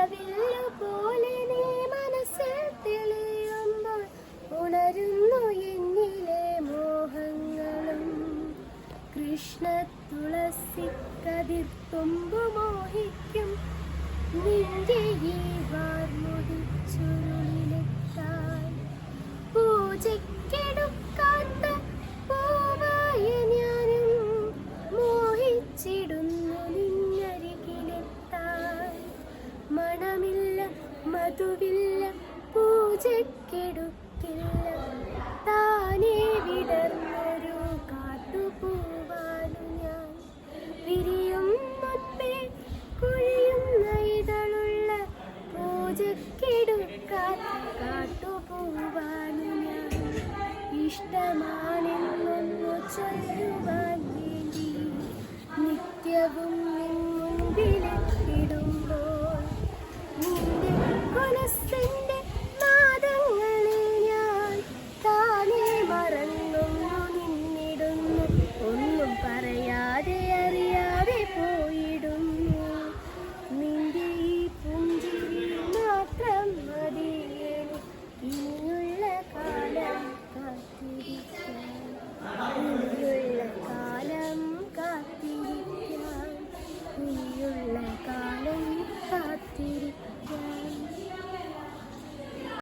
മഴവില്ലു പോലെ നീ മനസ്സിൽ തെളിയുമ്പോൾ ഉണരുന്നു എന്നിലെ മോഹങ്ങളും. കൃഷ്ണ തുളസി കതിർത്തുമ്പു മോഹിക്കും മധുവില്ല പൂജക്കെടുക്കില്ല താനേ വിടർന്നൊരു കാട്ടുപൂവാനു ഞാൻ. വിരിയും മുൻപേ കുഴിയുന്ന ഇതളുള്ള പൂജക്കെടുക്കാൻ കാട്ടുപൂവാനു ഞാൻ. ഇഷ്ടമാണെന്നൊന്നു ചൊല്ലുവാൻ വേണ്ടി നിത്യവും നിൻ മുൻപിലെത്തിടുമ്പോൾ നിന്റെ മനസ്സിന്റെ നാദങ്ങളെ ഞാൻ താനേ മറന്നൊന്നു നിന്നിടുന്നു. ഒന്നും പറയാതെ അറിയാതെ പോയിടുന്നു. നിന്റെ ഈ പുഞ്ചിരി മാത്രം മതി ഇനിയുള്ള കാലം കാത്തിരിക്കാൻ